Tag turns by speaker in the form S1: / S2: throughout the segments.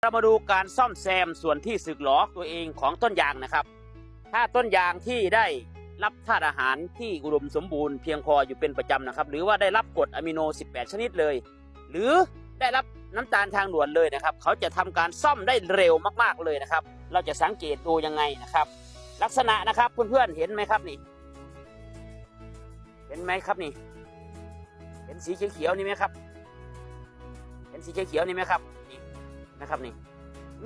S1: เรามาดูการซ่อมแซมส่วนที่สึกหรอตัวเองของต้นยางนะครับ ถ้าต้นยางที่ได้รับธาตุอาหารที่อุดมสมบูรณ์เพียงพออยู่เป็นประจำนะครับ หรือว่าได้รับกรดอะมิโน 18 ชนิดเลย หรือได้รับน้ำตาลทางด่วนเลยนะครับ เขาจะทำการซ่อมได้เร็วมากๆเลยนะครับ เราจะสังเกตดูยังไงนะครับ ลักษณะนะครับเพื่อนๆเห็นไหมครับนี่ เห็นไหมครับนี่ เห็นสีเขียวๆนี่ไหมครับ เห็นสีเขียวๆนี่ไหมครับ นี่นะครับนี่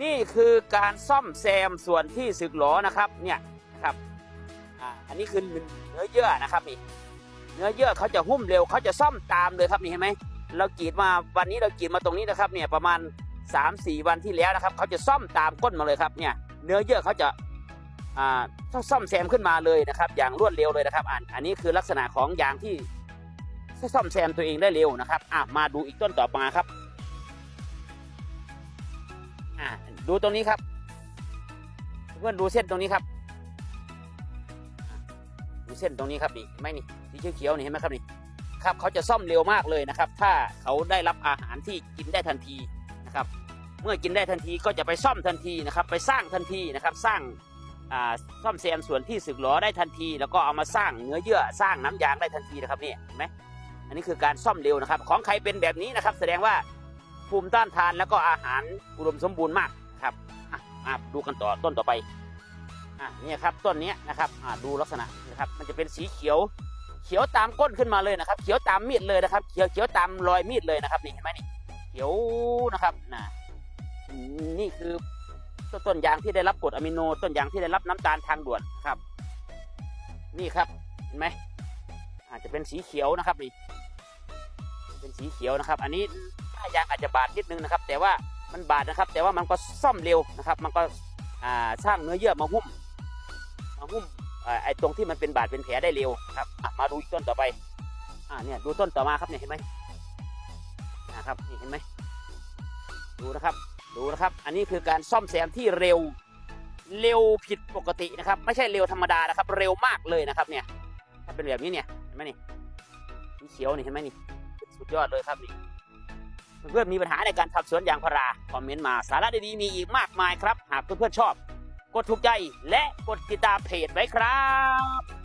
S1: นี่คือการซ่อมแซมส่วนที่สึกหรอนะครับเนี่ยนะครับอ่าอันนี้คือเนื้อเยื่อนะครับนี่เนื้อเยื่อเขาจะหุ้มเร็วเขาจะซ่อมตามเลยครับนี่เห็นไหมเรากรีดมาวันนี้เรากรีดมาตรงนี้นะครับเนี่ยประมาณ 3-4 วันที่แล้วนะครับเขาจะซ่อมตามก้นมาเลยครับเนี่ยเนื้อเยื่อเขาจะอ่าซ่อมแซมขึ้นมาเลยนะครับ อย่างรวดเร็วเลยนะครับอันอันนี้คือลักษณะของยางที่ซ่อมแซมตัวเองได้เร็วนะครับอะมาดูอีกต้นต่อมาครับ ดูตรงนี้ครับ เพื่อนดูเส้นตรงนี้ครับ ดูเส้นตรงนี้ครับนี่ไหมนี่สีเขียวๆนี่เห็นไหมครับนี่ครับเขาจะซ่อมเร็วมากเลยนะครับ ถ้าเขาได้รับอาหารที่กินได้ทันทีนะครับ เมื่อกินได้ทันทีก็จะไปซ่อมทันทีนะครับ ไปสร้างทันทีนะครับ สร้างซ่อมแซมส่วนที่สึกหรอได้ทันที แล้วก็เอามาสร้างเนื้อเยื่อสร้างน้ำยางได้ทันทีนะครับนี่เห็นไหมอันนี้คือการซ่อมเร็วนะครับ ของใครเป็นแบบนี้นะครับ แสดงว่าภูมิต้านทานแล้วก็อาหารอุดมสมบูรณ์มาก ครับมาดูกันต่อต้นต่อไปอะนี่ครับต้นนี้นะครับอ่าดูลักษณะนะครับ มันจะเป็นสีเขียว เขียวตามก้นขึ้นมาเลยนะครับ เขียวตามมีดเลยนะครับ เขียวเขียวตามรอยมีดเลยนะครับนี่เห็นไหมนี่เขียวนะครับนะนี่คือต้นยางที่ได้รับกรดอะมิโน ต้นยางที่ได้รับน้ำตาลทางด่วนครับ นี่ครับเห็นไหมอาจจะเป็นสีเขียวนะครับนี่เป็นสีเขียวนะครับ อันนี้ยางอาจจะบาดนิดนึงนะครับ แต่ว่า มันบาดนะครับ แต่ว่ามันก็ซ่อมเร็วนะครับ มันก็สร้างเนื้อเยื่อมาหุ้ม มาหุ้มอไอ้ตรงที่มันเป็นบาดเป็นแผลได้เร็วนะครับมาดูอีกต้นต่อไปอ่าเนี่ยดูต้นต่อมาครับเนี่ยเห็นไหมนะครับนี่เห็นไหมดูนะครับดูนะครับ อันนี้คือการซ่อมแซมที่เร็วเร็วผิดปกตินะครับ ไม่ใช่เร็วธรรมดานะครับ เร็วมากเลยนะครับ เนี่ย ถ้าเป็นแบบนี้เนี่ยเห็นไหมนี่สีเขียวนี่เห็นไหมนี่สุดยอดเลยครับนี่ เพื่อนๆมีปัญหาในการทำสวนยางพาราคอมเมนต์มาสาระดีๆมีอีกมากมายครับ หากเพื่อนๆชอบ กดถูกใจและกดติดตามเพจไว้ครับ